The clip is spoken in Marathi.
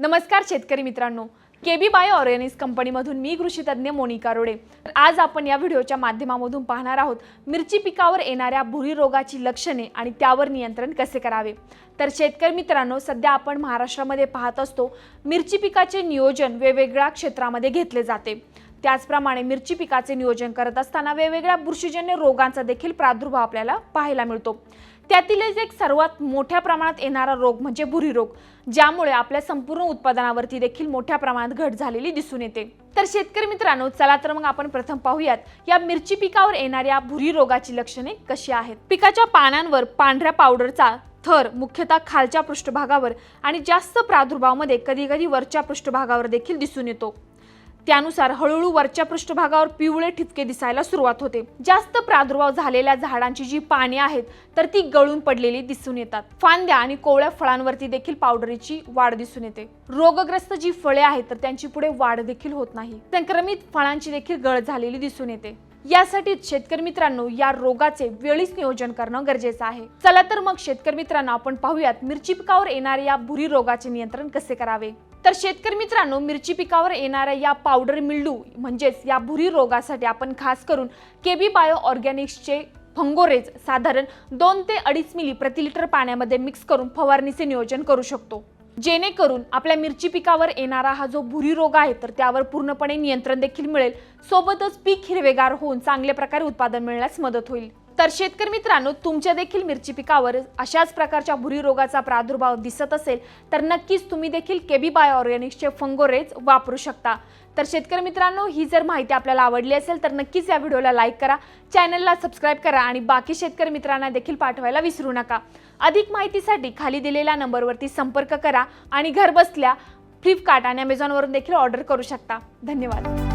नमस्कार शेतकरी मित्रांनो. केबी बायो ऑर्गॅनिक्स कंपनीमधून मी कृषीतज्ञ मोनिका रोडे. तर आज आपण या व्हिडिओच्या माध्यमामधून पाहणार आहोत मिरची पिकावर येणाऱ्या भुरी रोगाची लक्षणे आणि त्यावर नियंत्रण कसे करावे? तर शेतकरी मित्रांनो सध्या आपण महाराष्ट्रामध्ये पाहत असतो मिरची पिकाचे नियोजन वेगवेगळ्या क्षेत्रामध्ये घेतले जाते. त्याचप्रमाणे मिरची पिकाचे नियोजन करत असताना वेगवेगळ्या बुरशीजन्य रोगांचा देखील प्रादुर्भाव आपल्याला पाहायला मिळतो. त्यातीलच एक सर्वात मोठ्या प्रमाणात येणारा रोग म्हणजे भुरी रोग ज्यामुळे आपल्या संपूर्ण उत्पादनावरती देखील मोठ्या प्रमाणात घट झालेली दिसून येते. तर शेतकरी मित्रांनो चला तर मग आपण प्रथम पाहूयात या मिरची पिकावर येणाऱ्या भुरी रोगाची लक्षणे कशी आहेत? पिकाच्या पानांवर पांढऱ्या पावडरचा थर मुख्यतः खालच्या पृष्ठभागावर आणि जास्त प्रादुर्भावामध्ये कधी कधी वरच्या पृष्ठभागावर देखील दिसून येतो. त्यानुसार हळूहळू वरच्या पृष्ठभागावर पिवळे ठिपके दिसायला सुरुवात होते. जास्त प्रादुर्भाव झालेल्या झाडांची जी पाने आहेत तर ती गळून पडलेली दिसून येतात. फांद्या आणि कोवळ्या फळांवरती देखील पावडरीची वाढ दिसून येते. रोगग्रस्त जी फळे आहेत तर त्यांची पुढे वाढ देखील होत नाही. संक्रमित फळांची देखील गळ झालेली दिसून येते. यासाठी शेतकरी मित्रांनो या रोगाचे वेळीच नियोजन करणं गरजेचं आहे. चला तर मग शेतकरी मित्रांनो आपण पाहूयात मिरची पिकावर येणाऱ्या या भुरी रोगाचे नियंत्रण कसे करावे? तर शेतकरी मित्रांनो मिरची पिकावर येणाऱ्या या पावडर मिल्डू म्हणजेच या भुरी रोगासाठी आपण खास करून केबी बायो ऑर्गॅनिक्सचे फंगोरेज साधारण दोन ते अडीच मिली प्रति लिटर पाण्यामध्ये मिक्स करून फवारणीचे नियोजन करू शकतो. जेणेकरून आपल्या मिरची पिकावर येणारा हा जो भुरी रोग आहे तर त्यावर पूर्णपणे नियंत्रण देखील मिळेल. सोबतच पीक हिरवेगार होऊन चांगल्या प्रकारे उत्पादन मिळण्यास मदत होईल. तर शेतकरी मित्रांनो तुमच्या देखील मिरची पिकावर अशाच प्रकारच्या भुरी रोगाचा प्रादुर्भाव दिसत असेल तर नक्कीच तुम्ही देखील केबी बाय ऑर्गॅनिक्सचे फंगोरेज वापरू शकता. तर शेतकरी मित्रांनो ही जर माहिती आपल्याला आवडली असेल तर नक्कीच या व्हिडिओला लाईक करा चॅनलला सबस्क्राईब करा आणि बाकी शेतकरी मित्रांना देखील पाठवायला विसरू नका. अधिक माहितीसाठी खाली दिलेल्या नंबरवरती संपर्क करा आणि घरबसल्या फ्लिपकार्ट आणि अमेझॉनवरून देखील ऑर्डर करू शकता. धन्यवाद.